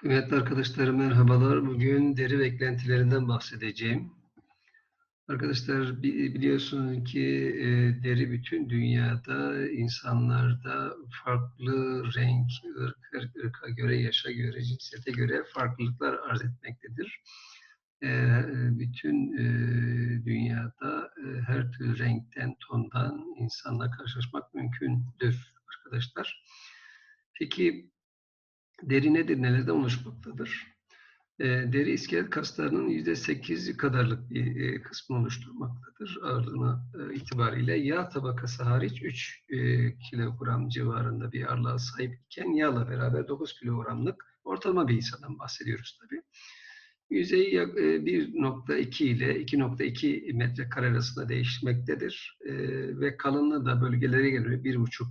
Kıymetli arkadaşlar merhabalar. Bugün deri beklentilerinden bahsedeceğim. Arkadaşlar bi- biliyorsunuz ki e, deri bütün dünyada insanlarda farklı renk, ırk, ırk- ırka göre, yaşa göre, cinsiyete göre farklılıklar arz etmektedir. E, bütün e, dünyada her türlü renkten, tondan insanla karşılaşmak mümkündür arkadaşlar. Peki Deri nedir, nelerden oluşmaktadır? E, deri iskelet kaslarının %8 kadarlık bir e, kısmı oluşturmaktadır ağırlığına e, itibariyle. Yağ tabakası hariç 3 e, kilogram civarında bir ağırlığa sahip iken yağla beraber 9 kilogramlık ortalama bir insandan bahsediyoruz tabii. Yüzeyi e, 1.2 ile 2.2 metrekare arasında değişmektedir. E, ve kalınlığı da bölgelere göre 1.5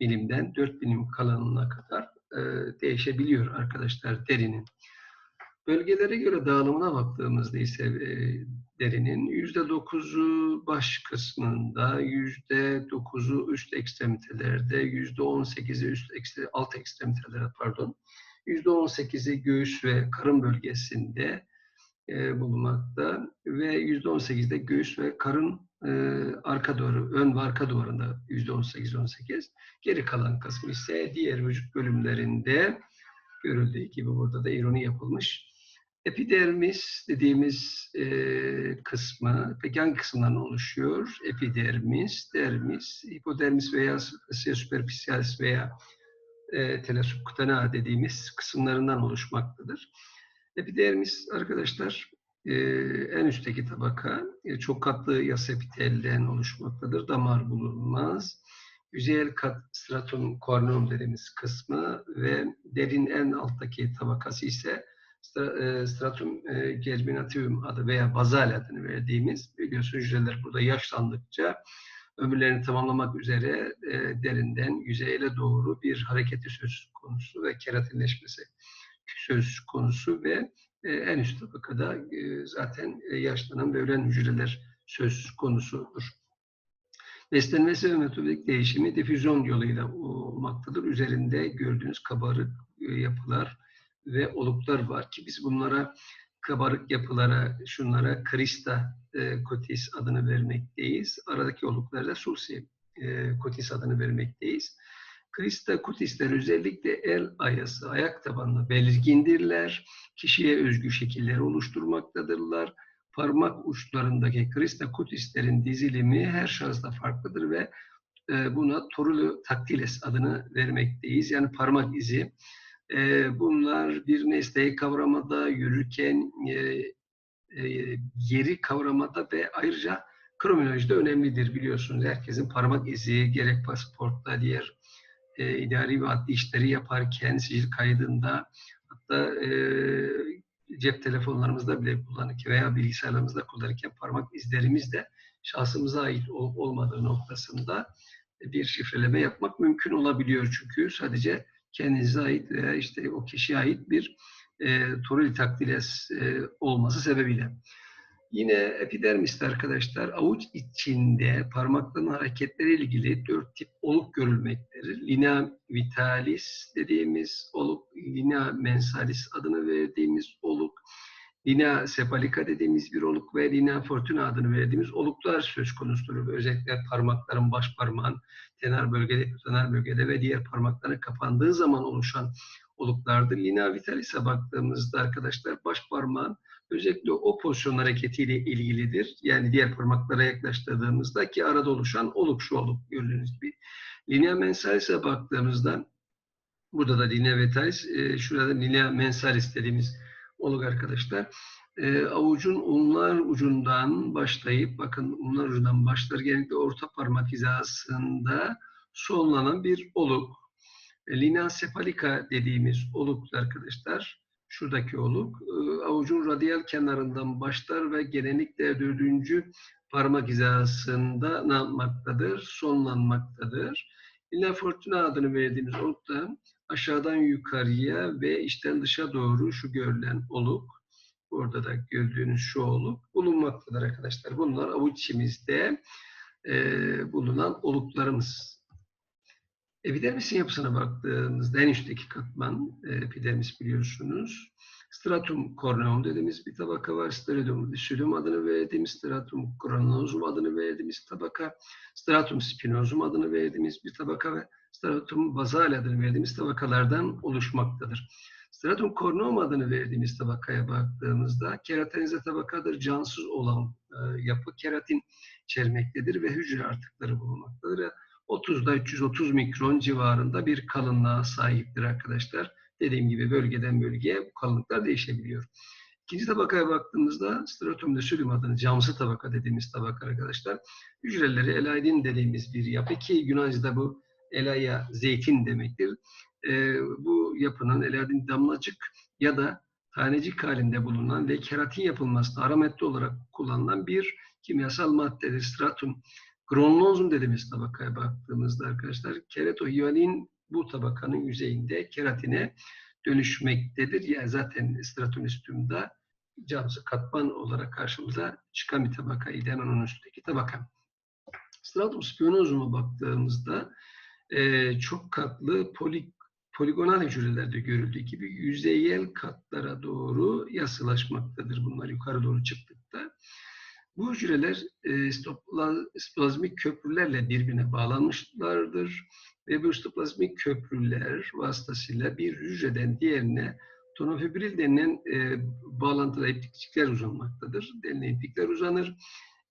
milimden 4 milim kalınlığına kadar e, değişebiliyor arkadaşlar derinin. Bölgelere göre dağılımına baktığımızda ise e, derinin %9'u baş kısmında, %9'u üst ekstremitelerde, %18'i üst ekste- alt ekstremitelerde pardon, %18'i göğüs ve karın bölgesinde e, bulunmakta ve %18'de göğüs ve karın e, arka doğru, ön ve arka duvarında %18-18. Geri kalan kısmı ise diğer vücut bölümlerinde görüldüğü gibi burada da ironi yapılmış. Epidermis dediğimiz e, kısmı, peki hangi kısımdan oluşuyor? Epidermis, dermis, hipodermis veya superficialis veya e, telesubkutanea dediğimiz kısımlarından oluşmaktadır. Epidermis arkadaşlar e, en üstteki tabaka e, çok katlı yas epitelden oluşmaktadır. Damar bulunmaz. Yüzeyel kat stratum corneum dediğimiz kısmı ve derin en alttaki tabakası ise e, stratum e, germinativum adı veya bazal adını verdiğimiz biliyorsun hücreler burada yaşlandıkça ömürlerini tamamlamak üzere e, derinden yüzeyle doğru bir hareketi söz konusu ve keratinleşmesi söz konusu ve en üst tabakada e, zaten e, yaşlanan ve ölen hücreler söz konusudur. Beslenmesi ve metabolik değişimi difüzyon yoluyla olmaktadır. Üzerinde gördüğünüz kabarık e, yapılar ve oluklar var ki biz bunlara kabarık yapılara, şunlara krista e, kotis adını vermekteyiz. Aradaki oluklara da sulsi e, kotis adını vermekteyiz. Krista kutisler özellikle el ayası, ayak tabanına belirgindirler. Kişiye özgü şekilleri oluşturmaktadırlar. Parmak uçlarındaki krista kutislerin dizilimi her şahısta farklıdır ve e, buna torulu taktiles adını vermekteyiz. Yani parmak izi. E, bunlar bir nesneyi kavramada, yürürken e, yeri kavramada ve ayrıca kronolojide önemlidir biliyorsunuz. Herkesin parmak izi gerek pasaportta diğer e, idari ve adli işleri yaparken sicil kaydında hatta e, cep telefonlarımızda bile kullanırken veya bilgisayarlarımızda kullanırken parmak izlerimiz de şahsımıza ait olup olmadığı noktasında bir şifreleme yapmak mümkün olabiliyor. Çünkü sadece kendinize ait veya işte o kişiye ait bir e, toril takdiles e, olması sebebiyle. Yine epidermiste arkadaşlar avuç içinde parmakların hareketleriyle ilgili dört tip oluk görülmektedir. Linea vitalis dediğimiz oluk, linea mensalis adını verdiğimiz oluk, linea cephalica dediğimiz bir oluk ve linea fortuna adını verdiğimiz oluklar söz konusudur. Özellikle parmakların baş parmağın tenar bölgede, tenar bölgede ve diğer parmakların kapandığı zaman oluşan oluklardır. Linea vitalis'e baktığımızda arkadaşlar baş parmağın özellikle o pozisyon hareketiyle ilgilidir. Yani diğer parmaklara yaklaştırdığımızda ki arada oluşan oluk şu oluk gördüğünüz gibi. Linea mensalis'e baktığımızda burada da linea vitalis, e, şurada linea mensalis dediğimiz oluk arkadaşlar. E, avucun unlar ucundan başlayıp bakın unlar ucundan başlar genellikle orta parmak hizasında sonlanan bir oluk. Cephalica dediğimiz oluk arkadaşlar şuradaki oluk e, avucun radyal kenarından başlar ve genellikle dördüncü parmak hizasında ne yapmaktadır? Sonlanmaktadır. Linea fortuna adını verdiğimiz oluk da aşağıdan yukarıya ve içten dışa doğru şu görülen oluk, orada da gördüğünüz şu oluk bulunmaktadır arkadaşlar. Bunlar avuç içimizde e, bulunan oluklarımız. Epidermisin yapısına baktığımızda en üstteki katman e, epidermis biliyorsunuz. Stratum corneum dediğimiz bir tabaka var. Stratum lucidum adını verdiğimiz, stratum granosum adını verdiğimiz tabaka, stratum spinosum adını verdiğimiz bir tabaka ve stratum basale adını verdiğimiz tabakalardan oluşmaktadır. Stratum corneum adını verdiğimiz tabakaya baktığımızda keratinize tabakadır. Cansız olan e, yapı keratin içermektedir ve hücre artıkları bulunmaktadır. 30'da 330 mikron civarında bir kalınlığa sahiptir arkadaşlar. Dediğim gibi bölgeden bölgeye bu kalınlıklar değişebiliyor. İkinci tabakaya baktığımızda stratum lucidum adını camsı tabaka dediğimiz tabaka arkadaşlar. Hücreleri elaydin dediğimiz bir yapı ki Yunanca'da bu elaya zeytin demektir. Ee, bu yapının elaydin damlacık ya da tanecik halinde bulunan ve keratin yapılmasında madde olarak kullanılan bir kimyasal maddedir. Stratum Gronlozum dediğimiz tabakaya baktığımızda arkadaşlar keratohyanin bu tabakanın yüzeyinde keratine dönüşmektedir. Yani zaten stratonüstümde camsı katman olarak karşımıza çıkan bir tabakaydı. Hemen onun üstteki tabaka. Stratum spionozuma baktığımızda e, çok katlı poli, poligonal hücrelerde görüldüğü gibi yüzeyel katlara doğru yasılaşmaktadır. Bunlar yukarı doğru çıktıkta. Bu hücreler e, sitoplazmik köprülerle birbirine bağlanmışlardır ve bu sitoplazmik köprüler vasıtasıyla bir hücreden diğerine tonofibril denilen e, bağlantıda iplikçikler uzanmaktadır. Denilen iplikler uzanır.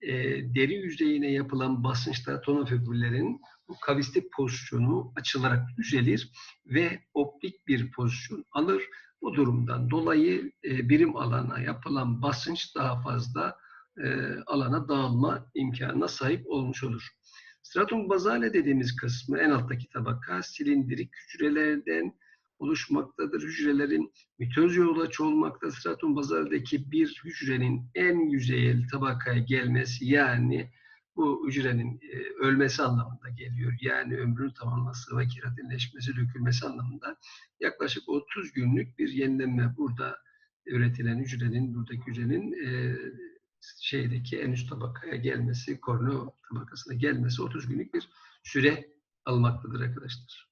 E, deri yüzeyine yapılan basınçta tonofibrillerin bu kavistik pozisyonu açılarak düzelir ve optik bir pozisyon alır. Bu durumdan dolayı e, birim alana yapılan basınç daha fazla e, alana dağılma imkanına sahip olmuş olur. Stratum basale dediğimiz kısmı en alttaki tabaka silindirik hücrelerden oluşmaktadır. Hücrelerin mitoz yolaç olmakta. Stratum bazaledeki bir hücrenin en yüzeyel tabakaya gelmesi yani bu hücrenin e, ölmesi anlamında geliyor. Yani ömrünü tamamlaması ve keratinleşmesi, dökülmesi anlamında yaklaşık 30 günlük bir yenilenme burada üretilen hücrenin, buradaki hücrenin e, şeydeki en üst tabakaya gelmesi, korneo tabakasına gelmesi 30 günlük bir süre almaktadır arkadaşlar.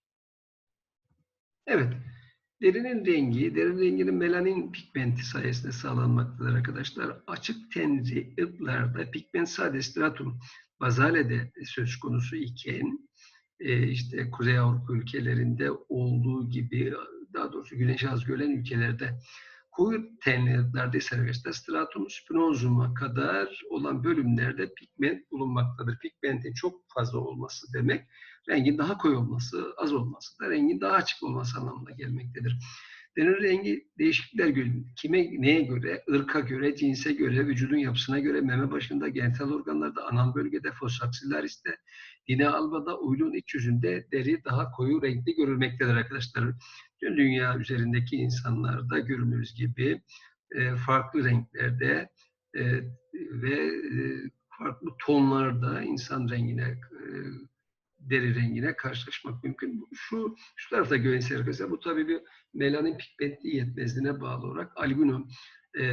Evet. Derinin rengi, derin renginin melanin pigmenti sayesinde sağlanmaktadır arkadaşlar. Açık tenli ırklarda pigment sade stratum bazalede söz konusu iken e, işte Kuzey Avrupa ülkelerinde olduğu gibi daha doğrusu güneş az gören ülkelerde koyu tenlerde arkadaşlar stratum spinosum'a kadar olan bölümlerde pigment bulunmaktadır. Pigmentin çok fazla olması demek rengin daha koyu olması, az olması da rengin daha açık olması anlamına gelmektedir. Derin rengi değişiklikler görülür. Kime, neye göre? ırka göre, cinse göre, vücudun yapısına göre, meme başında, genital organlarda, anal bölgede, fosfaksilariste, dine albada, uyluğun iç yüzünde deri daha koyu renkli görülmektedir arkadaşlar. Tüm dünya üzerindeki insanlarda görünürüz gibi e, farklı renklerde e, ve e, farklı tonlarda insan rengine e, deri rengine karşılaşmak mümkün. Şu şu tarafta görüntüsü arkadaşlar bu tabii bir melanin pigmentli yetmezliğine bağlı olarak albino e,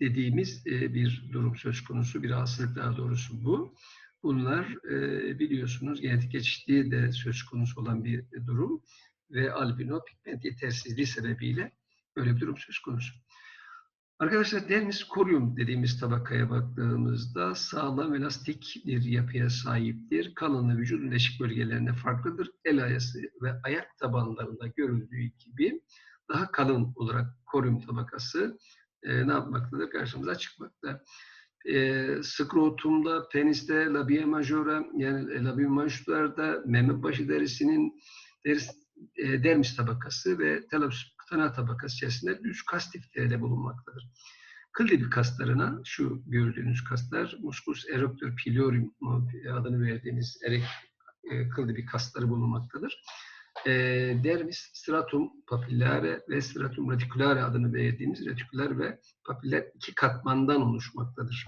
dediğimiz e, bir durum söz konusu, bir hastalık daha doğrusu bu. Bunlar e, biliyorsunuz genetik geçişliği de söz konusu olan bir durum ve albino pigment yetersizliği sebebiyle böyle bir durum söz konusu. Arkadaşlar dermis koryum dediğimiz tabakaya baktığımızda sağlam elastik bir yapıya sahiptir. Kalınlığı vücudun deşik bölgelerine farklıdır. El ayası ve ayak tabanlarında görüldüğü gibi daha kalın olarak koryum tabakası e, ne yapmaktadır? Karşımıza çıkmakta. E, skrotumda, peniste, labia majora yani labia majorlarda meme başı derisinin deris, e, dermis tabakası ve telopus kıtana tabakası içerisinde düz kas tifleri bulunmaktadır. Kıl dibi kaslarına şu gördüğünüz kaslar muscus erector piliorium adını verdiğimiz erek e, kıl dibi kasları bulunmaktadır. E, dermis stratum papillare ve stratum reticulare adını verdiğimiz retiküler ve papiller iki katmandan oluşmaktadır.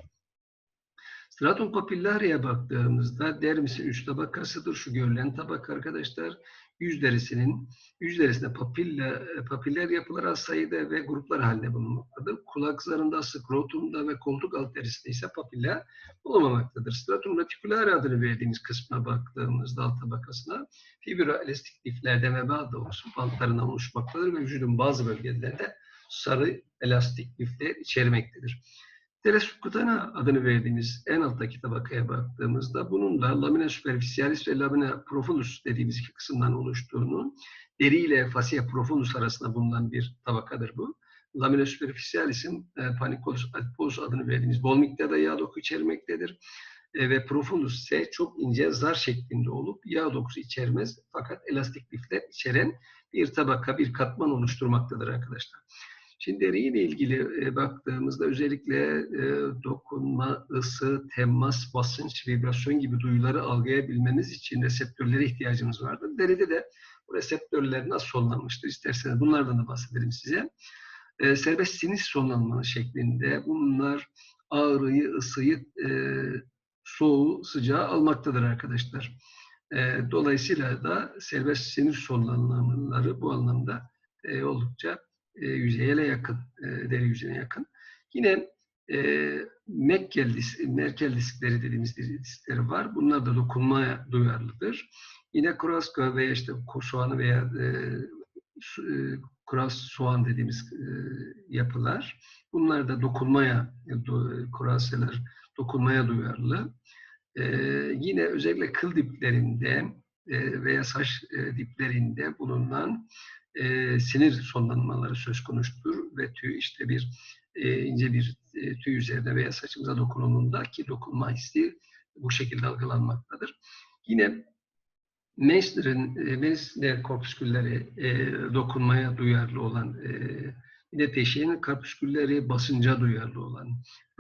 Stratum papillare'ye baktığımızda dermisin üst tabakasıdır. Şu görülen tabaka arkadaşlar. Yüz derisinin yüz derisinde papilla, papiller yapılar az sayıda ve gruplar halinde bulunmaktadır. Kulak zarında, skrotumda ve koltuk alt derisinde ise papiller bulunmamaktadır. Stratum reticularis adını verdiğimiz kısmına baktığımızda alt tabakasına fibroelastik liflerden ve bazı olsun bantlarından oluşmaktadır ve vücudun bazı bölgelerinde sarı elastik lifler içermektedir. Telesubkutana adını verdiğimiz en alttaki tabakaya baktığımızda bunun da lamina superficialis ve lamina profundus dediğimiz iki kısımdan oluştuğunu, deri ile fascia profundus arasında bulunan bir tabakadır bu. Lamina superficialis'in e, panicus adipose adını verdiğimiz bol miktarda yağ doku içermektedir. E, ve profundus ise çok ince zar şeklinde olup yağ dokusu içermez fakat elastik lifler içeren bir tabaka, bir katman oluşturmaktadır arkadaşlar. Şimdi deriyle ilgili e, baktığımızda özellikle e, dokunma, ısı, temas, basınç, vibrasyon gibi duyuları algılayabilmemiz için reseptörlere ihtiyacımız vardır. Deride de bu reseptörler nasıl sonlanmıştır isterseniz bunlardan da bahsedelim size. E, serbest sinir sonlanma şeklinde bunlar ağrıyı, ısıyı, soğuğu, sıcağı almaktadır arkadaşlar. Dolayısıyla da serbest sinir sonlanmaları bu anlamda oldukça e, yüzeyele yakın, e, deri yüzeyine yakın. Yine e, Merkel, dis, Merkel diskleri dediğimiz diskleri var. Bunlar da dokunmaya duyarlıdır. Yine Kuraska veya işte soğanı veya e, e, kuras soğan dediğimiz e, yapılar. Bunlar da dokunmaya, do, kuraseler dokunmaya duyarlı. E, yine özellikle kıl diplerinde e, veya saç e, diplerinde bulunan e, sinir sonlanmaları söz konusudur ve tüy işte bir e, ince bir e, tüy üzerine veya saçımıza dokunulduğunda ki dokunma hissi bu şekilde algılanmaktadır. Yine Meissner'in e, Meissner korpüskülleri e, dokunmaya duyarlı olan e, yine Teşe'nin korpüskülleri basınca duyarlı olan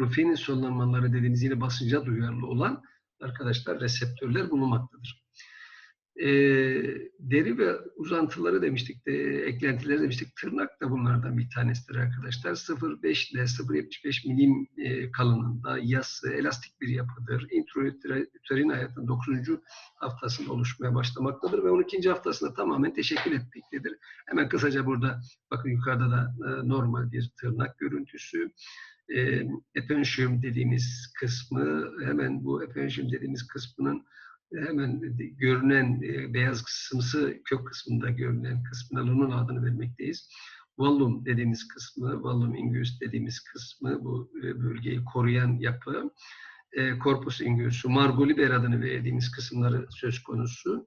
Ruffini'nin sonlanmaları dediğimiz yine basınca duyarlı olan arkadaşlar reseptörler bulunmaktadır. E, deri ve uzantıları demiştik, de, eklentileri demiştik. Tırnak da bunlardan bir tanesidir arkadaşlar. 0,5 ile 0,75 milim e, kalınlığında yassı, elastik bir yapıdır. Intrauterin hayatın 9. haftasında oluşmaya başlamaktadır ve 12. haftasında tamamen teşekkür etmektedir. Hemen kısaca burada bakın yukarıda da e, normal bir tırnak görüntüsü. E, epenşiyum dediğimiz kısmı, hemen bu epenşiyum dediğimiz kısmının hemen görünen e, beyaz kısımsı kök kısmında görünen kısmına lunun adını vermekteyiz. Vallum dediğimiz kısmı, vallum ingus dediğimiz kısmı bu e, bölgeyi koruyan yapı. E, corpus ingusu, margoliber adını verdiğimiz kısımları söz konusu.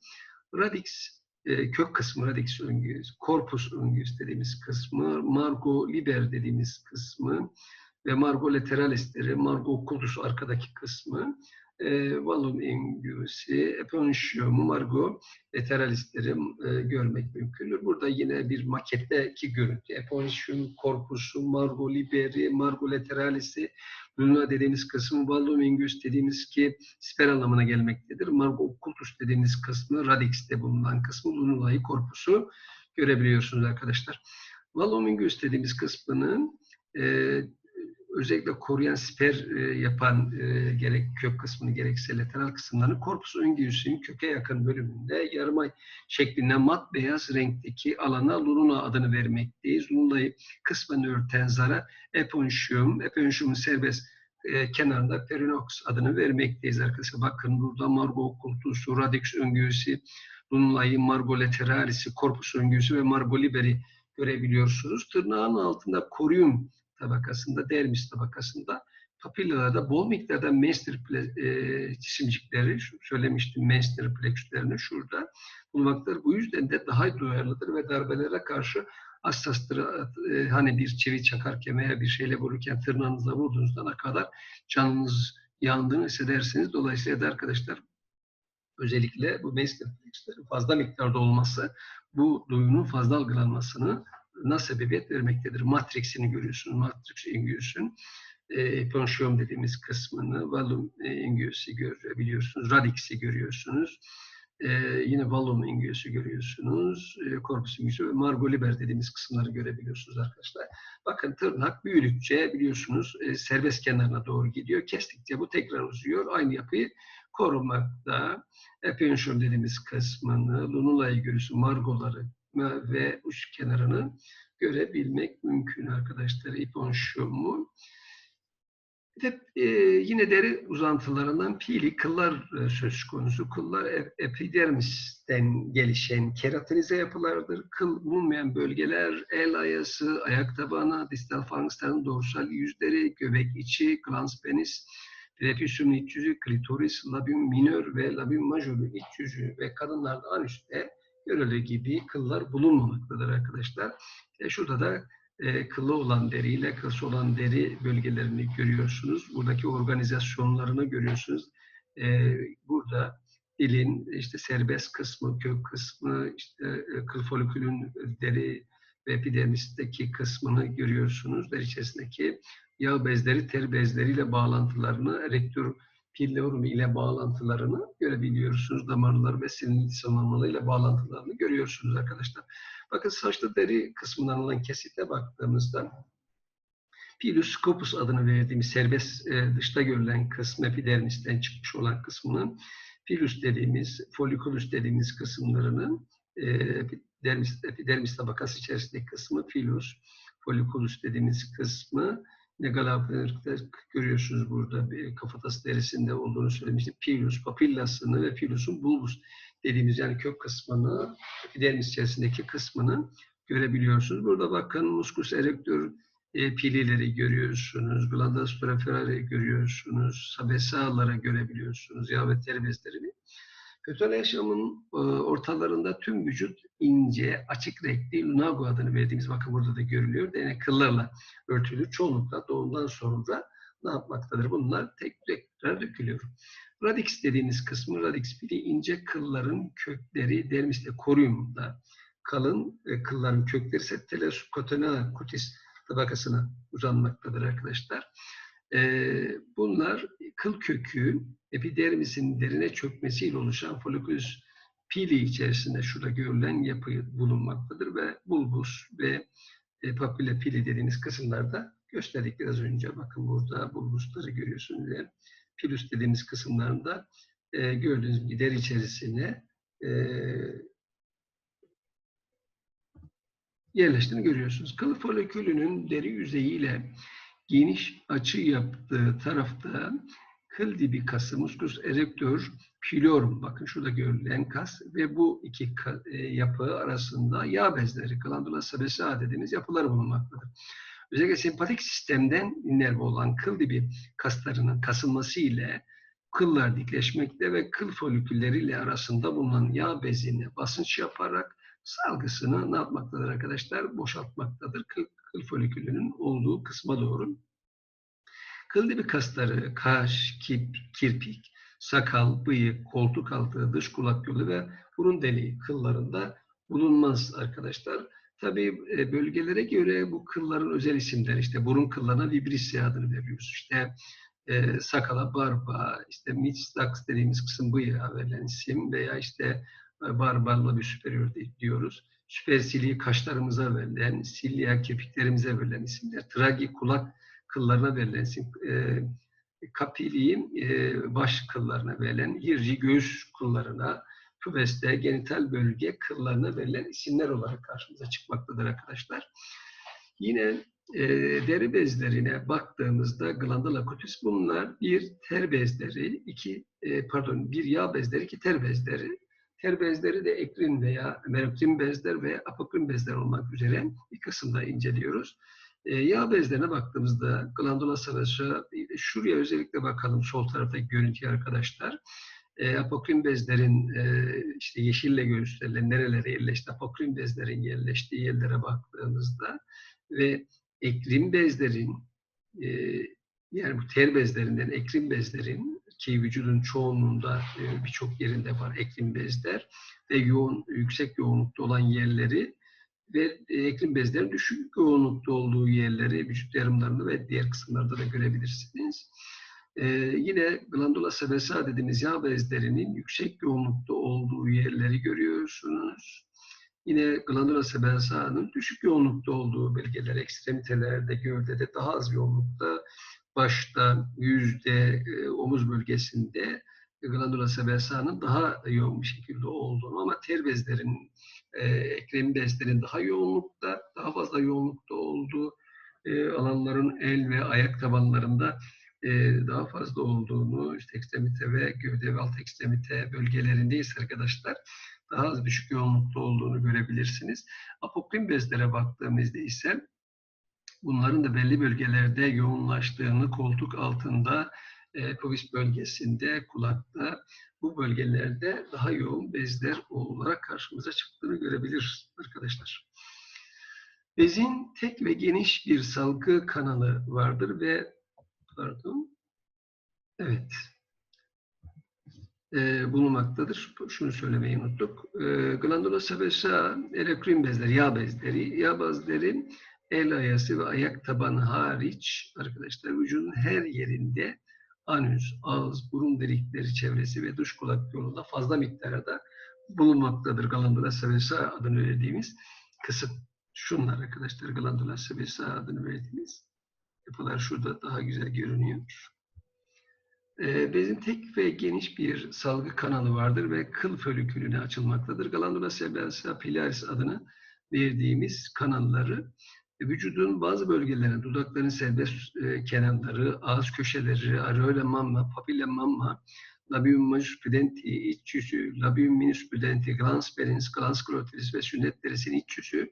Radix e, kök kısmı, radix unguis, corpus unguis dediğimiz kısmı, margo liber dediğimiz kısmı ve margo lateralisleri, margo occultus arkadaki kısmı e, Vallum Ingüsi, Eponşium, Margo lateralistleri görmek mümkündür. Burada yine bir maketteki görüntü. Eponşium corpusu, Margo liberi, Margo lateralisi, Luna dediğimiz kısmı, Vallum Ingüs dediğimiz ki siper anlamına gelmektedir. Margo occultus dediğimiz kısmı, radix'te bulunan kısmı, Lunulae corpusu görebiliyorsunuz arkadaşlar. Vallum Ingüs dediğimiz kısmının özellikle koruyan siper e, yapan e, gerek kök kısmını gerekse lateral kısımlarını korpus ön göğsünün köke yakın bölümünde yarımay şeklinde mat beyaz renkteki alana luruna adını vermekteyiz. Lunayı kısmen örten zara eponşium, eponşiumun serbest e, kenarında perinox adını vermekteyiz arkadaşlar. Bakın burada margo kultusu, radix öngöğüsü, lunayı margo lateralisi, korpus öngöğüsü ve margo liberi görebiliyorsunuz. Tırnağın altında korium tabakasında, dermis tabakasında papillalarda bol miktarda Meissner e, cisimcikleri, söylemiştim Meissner plexüslerini şurada bulmaktadır. Bu yüzden de daha duyarlıdır ve darbelere karşı hassastır. E, hani bir çivi çakarken veya bir şeyle vururken tırnağınızla vurduğunuzda ne kadar canınız yandığını hissedersiniz. Dolayısıyla da arkadaşlar özellikle bu Meissner plexüslerin fazla miktarda olması bu duyunun fazla algılanmasını na sebebiyet vermektedir. Matrix'ini görüyorsunuz, Matrix Ingüs'ün e, Ponşiyum dediğimiz kısmını, Valum e, Ingüs'ü görebiliyorsunuz, Radix'i görüyorsunuz. e, yine Vallon ingüsü görüyorsunuz. E, corpus ingüsü ve Margoliber dediğimiz kısımları görebiliyorsunuz arkadaşlar. Bakın tırnak büyüdükçe biliyorsunuz e, serbest kenarına doğru gidiyor. Kestikçe bu tekrar uzuyor. Aynı yapıyı korumakta. Epenşör dediğimiz kısmını, lunula ingüsü, margoları ve uç kenarını görebilmek mümkün arkadaşlar. İponşumu. Ve e, yine deri uzantılarından pili kıllar e, söz konusu. Kıllar epidermisten gelişen keratinize yapılardır. Kıl bulunmayan bölgeler, el ayası, ayak tabanı, distal falanksların dorsal yüzleri, göbek içi, glans penis, prepusyum iç yüzü, klitoris, labium minör ve labium majör iç yüzü ve kadınlarda anüste görüldüğü gibi kıllar bulunmamaktadır arkadaşlar. E, şurada da e, kılı olan deri ile kılsı olan deri bölgelerini görüyorsunuz. Buradaki organizasyonlarını görüyorsunuz. E, burada dilin işte serbest kısmı, kök kısmı, işte e, kıl folikülün deri ve epidermisteki kısmını görüyorsunuz. Deri içerisindeki yağ bezleri, ter bezleriyle bağlantılarını, erektör pilleorum ile bağlantılarını görebiliyorsunuz. Damarlar ve sinir ile bağlantılarını görüyorsunuz arkadaşlar. Bakın saçlı deri kısmından alınan kesitle baktığımızda pilus scopus adını verdiğimiz serbest e, dışta görülen kısmı epidermisten çıkmış olan kısmının pilus dediğimiz, folikulus dediğimiz kısımlarının e, epidermis, epidermis tabakası içerisindeki kısmı pilus, folikulus dediğimiz kısmı Megalopner'de görüyorsunuz burada bir kafatası derisinde olduğunu söylemiştim. Pilus, papillasını ve pilusun bulbus dediğimiz yani kök kısmını, epidermis içerisindeki kısmını görebiliyorsunuz. Burada bakın muskus erector e, pilileri görüyorsunuz, glandas preferare görüyorsunuz, sabesaları görebiliyorsunuz, yağ ve ter Fetal yaşamın e, ortalarında tüm vücut ince, açık renkli lunago adını verdiğimiz bakın burada da görülüyor. Yani kıllarla örtülü çoğunlukla doğumdan sonra ne yapmaktadır? Bunlar tek tekrar dökülüyor. Radix dediğimiz kısmı, radix pili ince kılların kökleri dermiste koruyumda kalın e, kılların kökleri ise telesukotena kutis tabakasına uzanmaktadır arkadaşlar. Bunlar kıl kökü epidermisin derine çökmesiyle oluşan folikülüs pili içerisinde şurada görülen yapı bulunmaktadır ve bulbus ve e, papilla pili dediğimiz kısımlarda gösterdik biraz önce. Bakın burada bulbusları görüyorsunuz. Ve pilus dediğimiz kısımlarında e, gördüğünüz gibi deri içerisine e, yerleştiğini görüyorsunuz. Kıl folikülünün deri yüzeyiyle geniş açı yaptığı tarafta kıl dibi kası, muskus erector pilorum, bakın şurada görülen kas ve bu iki e, yapı arasında yağ bezleri, glandula sebaceae dediğimiz yapılar bulunmaktadır. Özellikle sempatik sistemden nerve olan kıl dibi kaslarının kasılması ile kıllar dikleşmekte ve kıl folikülleriyle arasında bulunan yağ bezini basınç yaparak salgısını ne yapmaktadır arkadaşlar? Boşaltmaktadır. Kıl, kıl folikülünün olduğu kısma doğru. Kıl dibi kasları, kaş, kip, kirpik, sakal, bıyık, koltuk altı, dış kulak yolu ve burun deliği kıllarında bulunmaz arkadaşlar. Tabii e, bölgelere göre bu kılların özel isimleri işte burun kıllarına vibrisya adını veriyoruz. İşte e, sakala barba, işte midstax dediğimiz kısım bıyığa verilen isim veya işte barbarla bir superior diyoruz. Süpersiliği kaşlarımıza verilen, silya kirpiklerimize verilen isimler. Tragi kulak kıllarına verilen isim. E, kapiliği e, baş kıllarına verilen, hirci göğüs kıllarına, pubeste, genital bölge kıllarına verilen isimler olarak karşımıza çıkmaktadır arkadaşlar. Yine e, deri bezlerine baktığımızda glandula cutis bunlar bir ter bezleri, iki e, pardon bir yağ bezleri, iki ter bezleri. Ter bezleri de ekrin veya merokrin bezler ve apokrin bezler olmak üzere bir kısımda inceliyoruz. E, yağ bezlerine baktığımızda glandula savaşı, şuraya özellikle bakalım sol taraftaki görüntüye arkadaşlar e, apokrin bezlerin e, işte yeşille gösterilen nerelere yerleşti, apokrin bezlerin yerleştiği yerlere baktığımızda ve ekrim bezlerin e, yani bu ter bezlerinden ekrim bezlerin ki vücudun çoğunluğunda e, birçok yerinde var ekrim bezler ve yoğun yüksek yoğunlukta olan yerleri ve e, ekrim bezlerin düşük yoğunlukta olduğu yerleri vücut yarımlarını ve diğer kısımlarda da görebilirsiniz. Ee, yine glandula sebesa dediğimiz yağ bezlerinin yüksek yoğunlukta olduğu yerleri görüyorsunuz. Yine glandula sebesa'nın düşük yoğunlukta olduğu bölgeler, ekstremitelerde, gövdede daha az yoğunlukta, başta, yüzde, e, omuz bölgesinde glandula sebesa'nın daha yoğun bir şekilde olduğunu ama ter bezlerin, e, eklem bezlerin daha yoğunlukta, daha fazla yoğunlukta olduğu e, alanların el ve ayak tabanlarında e, daha fazla olduğunu, işte ekstremite ve gövde ve alt ekstremite bölgelerindeyiz arkadaşlar. Daha az düşük yoğunlukta olduğunu görebilirsiniz. Apokrin bezlere baktığımızda ise bunların da belli bölgelerde yoğunlaştığını koltuk altında, e, pubis bölgesinde, kulakta bu bölgelerde daha yoğun bezler olarak karşımıza çıktığını görebiliriz arkadaşlar. Bezin tek ve geniş bir salgı kanalı vardır ve pardon evet e, bulunmaktadır. Şunu söylemeyi unuttuk. E, glandula sebesa elekrin bezleri, yağ bezleri. Yağ bezleri el ayası ve ayak tabanı hariç arkadaşlar vücudun her yerinde anüs, ağız, burun delikleri çevresi ve dış kulak yolunda fazla miktarda bulunmaktadır. Glandula sebesa adını verdiğimiz kısım. Şunlar arkadaşlar glandula sebesa adını verdiğimiz yapılar şurada daha güzel görünüyor. E, bezin tek ve geniş bir salgı kanalı vardır ve kıl folikülüne açılmaktadır. Glandula sebesa pilaris adını verdiğimiz kanalları vücudun bazı bölgelerine, dudakların serbest e, kenarları, ağız köşeleri, areola mamma, papilla mamma, labium majus pudenti, iç yüzü, labium minus pudenti, glans perens, glans glotis ve sünnet derisinin iç yüzü.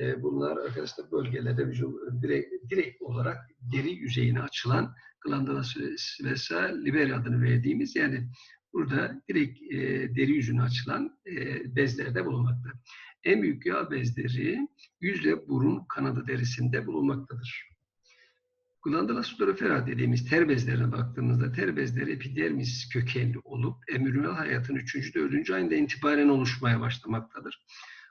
E, bunlar arkadaşlar bölgelerde vücut, direkt, direkt olarak deri yüzeyine açılan glandula svesa liberi adını verdiğimiz yani burada direkt e, deri yüzüne açılan e, bezlerde bulunmakta. En büyük yağ bezleri yüz ve burun kanadı derisinde bulunmaktadır. Glandula sudorifera dediğimiz ter bezlerine baktığımızda ter bezleri epidermis kökenli olup embriyonal hayatın 3. 4. ayında itibaren oluşmaya başlamaktadır.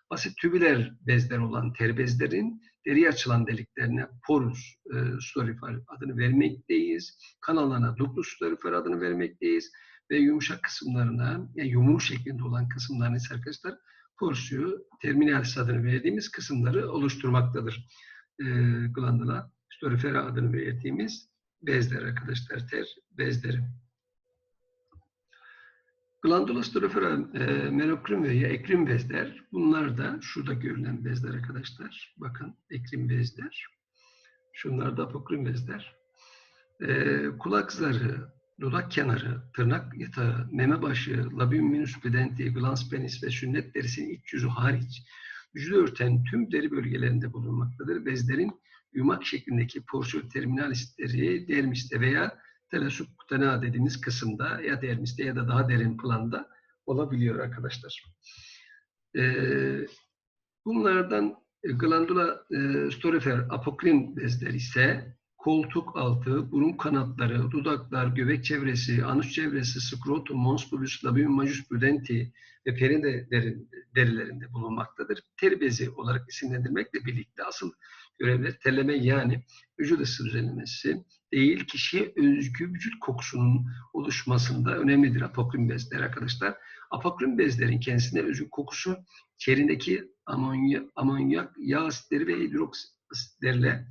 Basit tübüler bezler olan ter bezlerin deri açılan deliklerine porus e, sudorifer adını vermekteyiz. Kanallarına ductus sudorifer adını vermekteyiz. Ve yumuşak kısımlarına, yani yumruğu şeklinde olan kısımlarına ise arkadaşlar porsiyu terminalis adını verdiğimiz kısımları oluşturmaktadır. E, glandula sudorifera adını verdiğimiz bezler arkadaşlar, ter bezleri. Glandula stropera e, melokrim ve ekrim bezler. Bunlar da şurada görülen bezler arkadaşlar. Bakın ekrim bezler. Şunlar da apokrim bezler. E, kulak zarı, dudak kenarı, tırnak yatağı, meme başı, labium minus pudenti, glans penis ve sünnet derisinin iç yüzü hariç vücudu örten tüm deri bölgelerinde bulunmaktadır. Bezlerin yumak şeklindeki porsiyol terminalisleri dermiste veya telesubkutana dediğimiz kısımda ya dermiste ya da daha derin planda olabiliyor arkadaşlar. Ee, bunlardan glandula e, storifer apokrin bezleri ise koltuk altı, burun kanatları, dudaklar, göbek çevresi, anus çevresi, skrotum, mons pubis, labium majus pudenti ve perinde derin, derilerinde bulunmaktadır. Ter bezi olarak isimlendirmekle birlikte asıl görevleri terleme yani vücut ısı düzenlemesi değil, kişiye özgü vücut kokusunun oluşmasında önemlidir apokrin bezler arkadaşlar. Apokrin bezlerin kendisine özgü kokusu içerindeki amonyak, amonyak yağ asitleri ve hidroksitlerle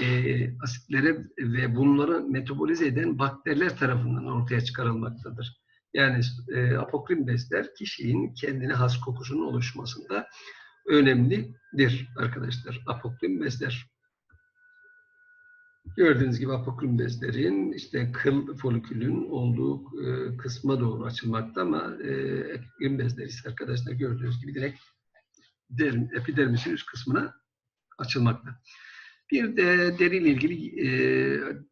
e, asitlere ve bunları metabolize eden bakteriler tarafından ortaya çıkarılmaktadır. Yani e, apokrin bezler kişinin kendine has kokusunun oluşmasında önemlidir arkadaşlar. Apokrin bezler. Gördüğünüz gibi apokrin bezlerin işte kıl folikülün olduğu e, kısma doğru açılmakta ama e, epikrin bezleri ise arkadaşlar gördüğünüz gibi direkt derin, epidermisin üst kısmına açılmakta. Bir de deriyle ilgili e,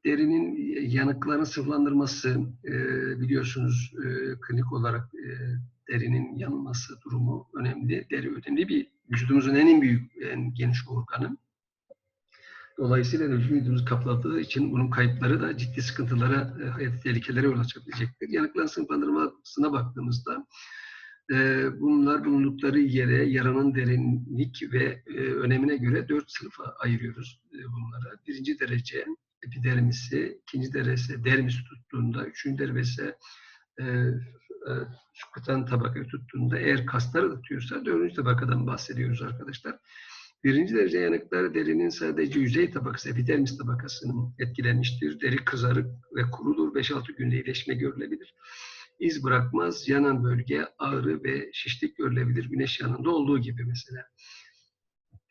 derinin yanıklarını sıvılandırması e, biliyorsunuz e, klinik olarak e, derinin yanması durumu önemli. Deri önemli bir vücudumuzun en büyük, en geniş organı. Dolayısıyla vücudumuz kapladığı için bunun kayıpları da ciddi sıkıntılara, e, hayati tehlikelere yol açabilecektir. Yanıkların sınıflandırmasına baktığımızda bunlar bulundukları yere, yaranın derinlik ve önemine göre dört sınıfa ayırıyoruz bunlara. Birinci derece epidermisi, ikinci derecesi dermis tuttuğunda, üçüncü derecesi e, e, skutan tabakayı tuttuğunda eğer kasları tutuyorsa dördüncü tabakadan bahsediyoruz arkadaşlar. Birinci derece yanıklar derinin sadece yüzey tabakası, epidermis tabakasının etkilenmiştir. Deri kızarık ve kurudur. 5-6 günde iyileşme görülebilir. İz bırakmaz. Yanan bölge ağrı ve şişlik görülebilir. Güneş yanında olduğu gibi mesela.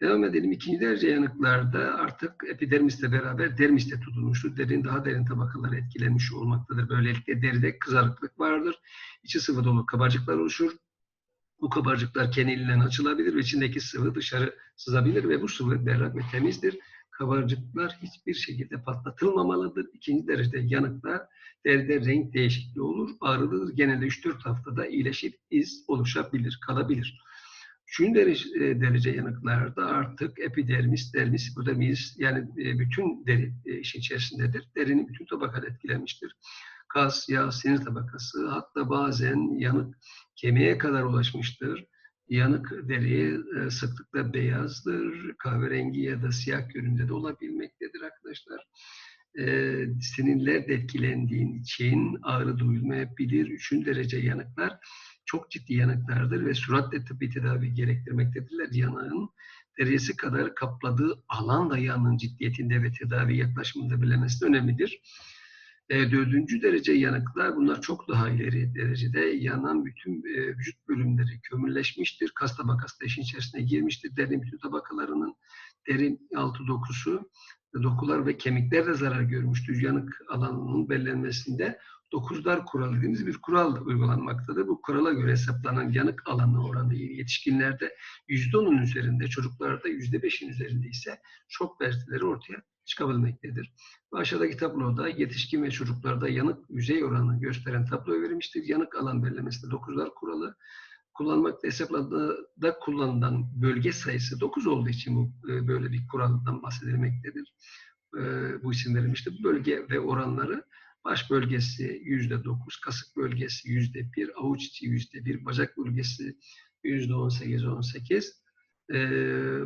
Devam edelim. İkinci derece yanıklarda artık epidermisle beraber dermis de tutulmuştur. Derinin daha derin tabakaları etkilenmiş olmaktadır. Böylelikle deride kızarıklık vardır. İçi sıvı dolu kabarcıklar oluşur. Bu kabarcıklar kenilinden açılabilir ve içindeki sıvı dışarı sızabilir ve bu sıvı berrak ve temizdir. Kabarcıklar hiçbir şekilde patlatılmamalıdır. İkinci derecede yanıklar deride renk değişikliği olur, ağrılıdır. Genelde 3-4 haftada iyileşip iz oluşabilir, kalabilir. Üçüncü derece, e, derece yanıklarda artık epidermis, dermis, hipodermis yani e, bütün deri e, işin içerisindedir. Derinin bütün tabakaları etkilenmiştir. Kas, yağ, sinir tabakası hatta bazen yanık kemiğe kadar ulaşmıştır. Yanık deri sıklıkla beyazdır, kahverengi ya da siyah görünümde de olabilmektedir arkadaşlar. Sinirler de etkilendiğin için ağrı duyulmayabilir. Üçüncü derece yanıklar çok ciddi yanıklardır ve süratle tıbbi tedavi gerektirmektedirler. Yanığın derecesi kadar kapladığı alan da yanığın ciddiyetinde ve tedavi yaklaşımında bilemesi önemlidir. E, dördüncü derece yanıklar bunlar çok daha ileri derecede yanan bütün e, vücut bölümleri kömürleşmiştir. Kas tabakası da işin içerisine girmiştir. Derin bütün tabakalarının derin altı dokusu, dokular ve kemikler de zarar görmüştür. Yanık alanının belirlenmesinde dokuzlar kuralı dediğimiz bir kural uygulanmaktadır. Bu kurala göre hesaplanan yanık alanı oranı yetişkinlerde yüzde onun üzerinde, çocuklarda yüzde beşin üzerinde ise şok belirtileri ortaya çıkabilmektedir. Aşağıdaki tabloda yetişkin ve çocuklarda yanık yüzey oranı gösteren tablo verilmiştir. Yanık alan belirlemesinde dokuzlar kuralı kullanmakta hesapladığında kullanılan bölge sayısı 9 olduğu için bu e, böyle bir kuraldan bahsedilmektedir. E, bu isim verilmiştir. Bölge ve oranları Baş bölgesi yüzde dokuz, kasık bölgesi yüzde bir, avuç içi yüzde bir, bacak bölgesi yüzde on sekiz, on sekiz.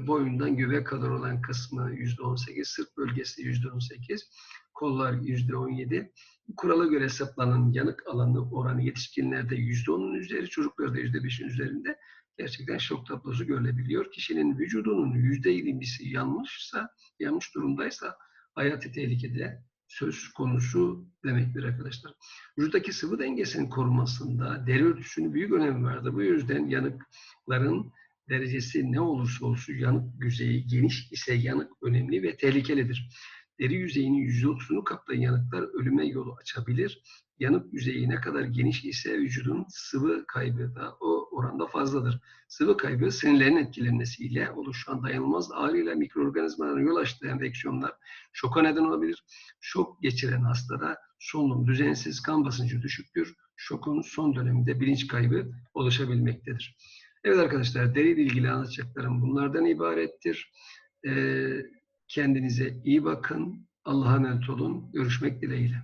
Boyundan göbeğe kadar olan kısmı yüzde on sekiz, sırt bölgesi yüzde on sekiz, kollar yüzde on yedi. Kurala göre hesaplanan yanık alanı oranı yetişkinlerde yüzde onun üzeri, çocuklarda yüzde beşin üzerinde gerçekten şok tablosu görülebiliyor. Kişinin vücudunun yüzde yirmisi yanmışsa, yanmış durumdaysa hayati tehlikede söz konusu demektir arkadaşlar. Vücuttaki sıvı dengesinin korunmasında deri örtüsünün büyük önemi vardır. Bu yüzden yanıkların derecesi ne olursa olsun yanık yüzeyi geniş ise yanık önemli ve tehlikelidir. Deri yüzeyinin %30'unu kaplayan yanıklar ölüme yolu açabilir. Yanık yüzeyi ne kadar geniş ise vücudun sıvı kaybı da o oranda fazladır. Sıvı kaybı sinirlerin etkilenmesiyle oluşan dayanılmaz ağrıyla mikroorganizmaların yol açtığı enfeksiyonlar şoka neden olabilir. Şok geçiren hastada solunum düzensiz, kan basıncı düşüktür. Şokun son döneminde bilinç kaybı oluşabilmektedir. Evet arkadaşlar deriyle ilgili anlatacaklarım bunlardan ibarettir. Ee, kendinize iyi bakın. Allah'a emanet olun. Görüşmek dileğiyle.